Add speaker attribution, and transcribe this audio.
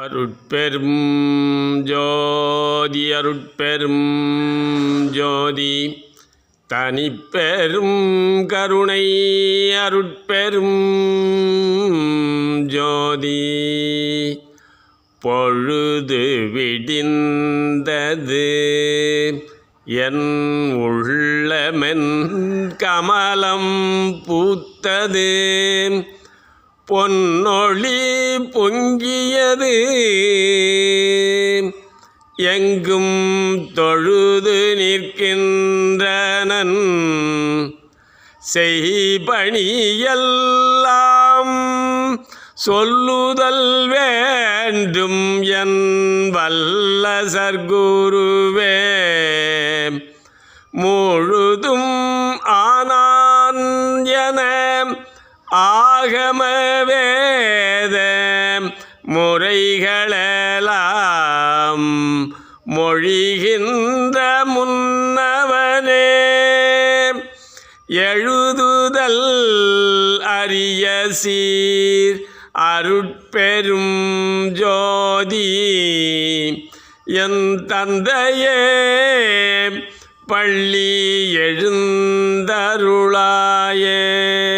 Speaker 1: அருட்பெரும் ஜோதி அருட்பெரும் ஜோதி. தனிப்பெரும் கருணை அருட்பெரும் ஜோதி. பொழுது விடிந்தது என் உள்ளமென் கமலம் பூத்தது. பொன்னொழி பொங்கியது. எங்கும் தொழுது நிற்கின்றனன். செய்பணியெல்லாம் சொல்லுதல் வேண்டும் என் வல்ல சர்க்குருவே. ஆகம வேத முறைகளெல்லாம் மொழிகின்ற முன்னவனே. எழுதுதல் அரிய சீர் அருட்பெரும் ஜோதி என் தந்தையே பள்ளி எழுந்தருளாயே.